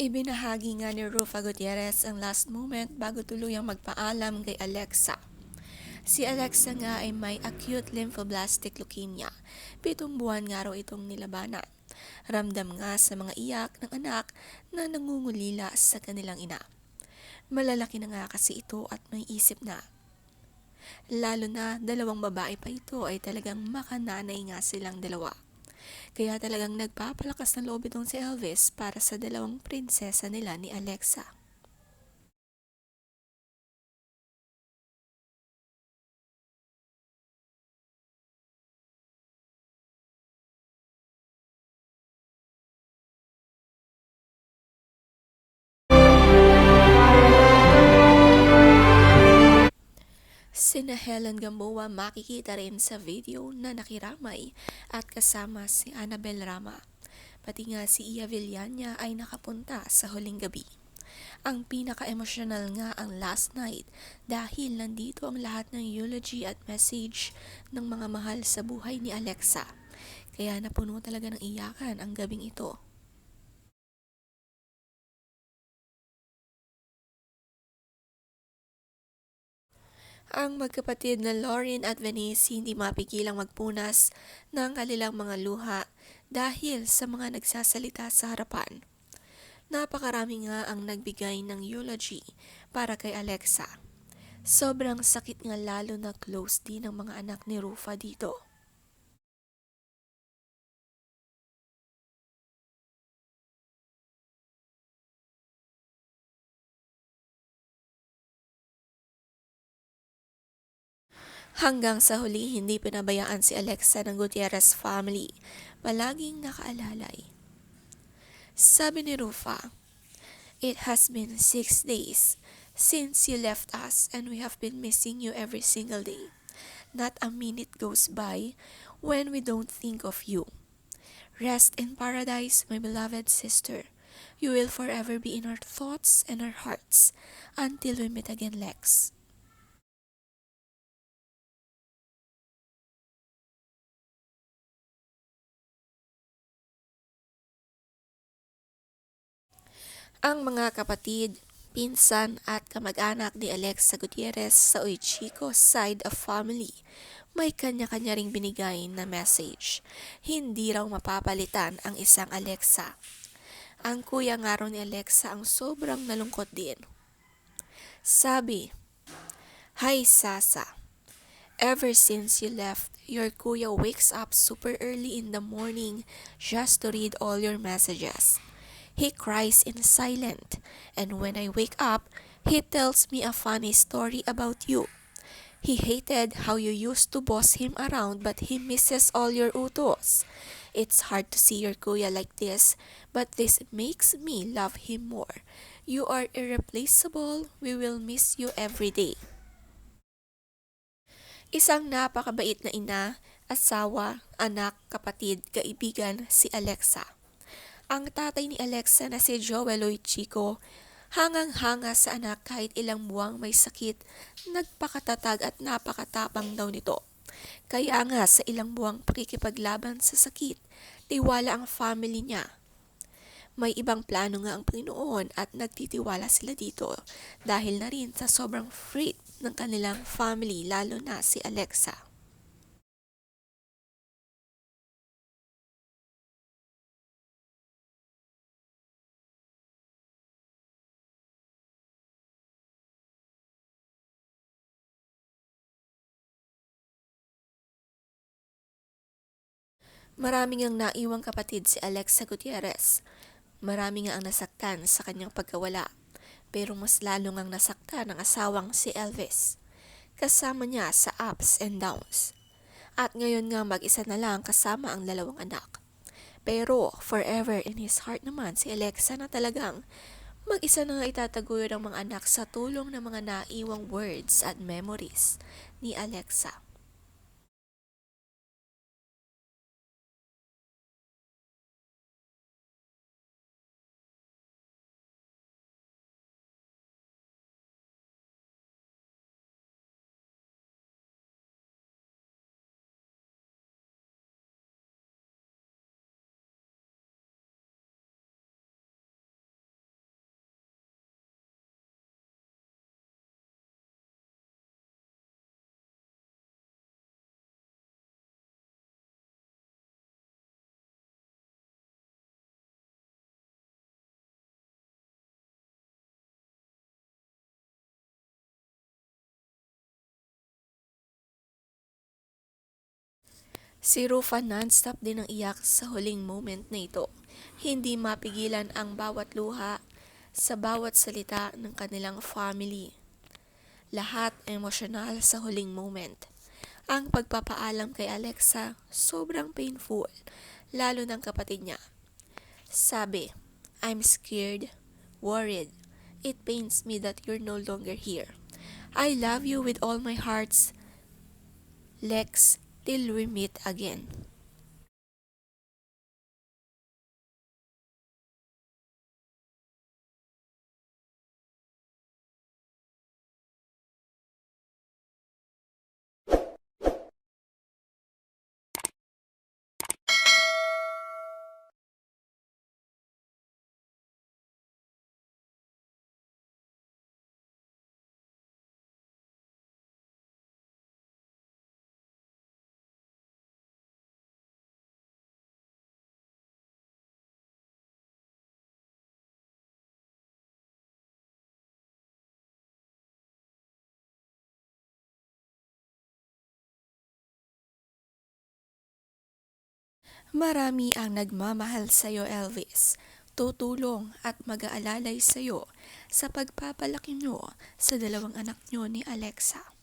Ibinahagi nga ni Rufa Gutierrez ang last moment bago tuluyang magpaalam kay Alexa. Si Alexa nga ay may acute lymphoblastic leukemia. Pitong buwan nga raw itong nilabanan. Ramdam nga sa mga iyak ng anak na nangungulila sa kanilang ina. Malalaki na nga kasi ito at may isip na. Lalo na dalawang babae pa ito ay talagang makananay nga silang dalawa. Kaya talagang nagpapalakas ng loob itong si Elvis para sa dalawang prinsesa nila ni Alexa. Sina Helen Gamboa makikita rin sa video na nakiramay at kasama si Annabel Rama. Pati nga si Iya Villania ay nakapunta sa huling gabi. Ang pinaka-emosyonal nga ang last night dahil nandito ang lahat ng eulogy at message ng mga mahal sa buhay ni Alexa. Kaya napuno talaga ng iyakan ang gabing ito. Ang magkapatid na Lauren at Venice hindi mapigilang magpunas ng kanilang mga luha dahil sa mga nagsasalita sa harapan. Napakarami nga ang nagbigay ng eulogy para kay Alexa. Sobrang sakit nga lalo na close din ang mga anak ni Rufa dito. Hanggang sa huli, hindi pinabayaan si Alexa ng Gutierrez family. Palaging nakaalalay. Sabi ni Rufa, It has been six days since you left us and we have been missing you every single day. Not a minute goes by when we don't think of you. Rest in paradise, my beloved sister. You will forever be in our thoughts and our hearts until we meet again, Lex. Ang mga kapatid, pinsan at kamag-anak ni Alexa Gutierrez sa Uichico side of family may kanya-kanya ring binigay na message. Hindi raw mapapalitan ang isang Alexa. Ang kuya nga ni Alexa ang sobrang nalungkot din. Sabi, Hi Sasa, ever since you left, your kuya wakes up super early in the morning just to read all your messages. He cries in silent, and when I wake up, he tells me a funny story about you. He hated how you used to boss him around, but he misses all your utos. It's hard to see your kuya like this, but this makes me love him more. You are irreplaceable. We will miss you every day. Isang napakabait na ina, asawa, anak, kapatid, kaibigan si Alexa. Ang tatay ni Alexa na si Joel Lloyd Chico, hangang-hanga sa anak kahit ilang buwang may sakit, nagpakatatag at napakatapang daw nito. Kaya nga sa ilang buwang pakikipaglaban sa sakit, tiwala ang family niya. May ibang plano nga ang Panginoon at nagtitiwala sila dito dahil na rin sa sobrang faith ng kanilang family lalo na si Alexa. Marami ngang naiwang kapatid si Alexa Gutierrez. Marami nga ang nasaktan sa kanyang pagkawala. Pero mas lalo ngang nasaktan ang asawang si Elvis. Kasama niya sa ups and downs. At ngayon nga mag-isa na lang kasama ang dalawang anak. Pero forever in his heart naman si Alexa na talagang mag-isa na nga itataguyod ang mga anak sa tulong ng mga naiwang words at memories ni Alexa. Si Rufa non-stop din ang iyak sa huling moment na ito. Hindi mapigilan ang bawat luha sa bawat salita ng kanilang family. Lahat emosyonal sa huling moment. Ang pagpapaalam kay Alexa sobrang painful, lalo ng kapatid niya. Sabi, I'm scared, worried. It pains me that you're no longer here. I love you with all my hearts, Lex, till we meet again. Marami ang nagmamahal sa iyo, Elvis. Tutulong at mag-aalalay sa iyo sa pagpapalaki nyo sa dalawang anak nyo ni Alexa.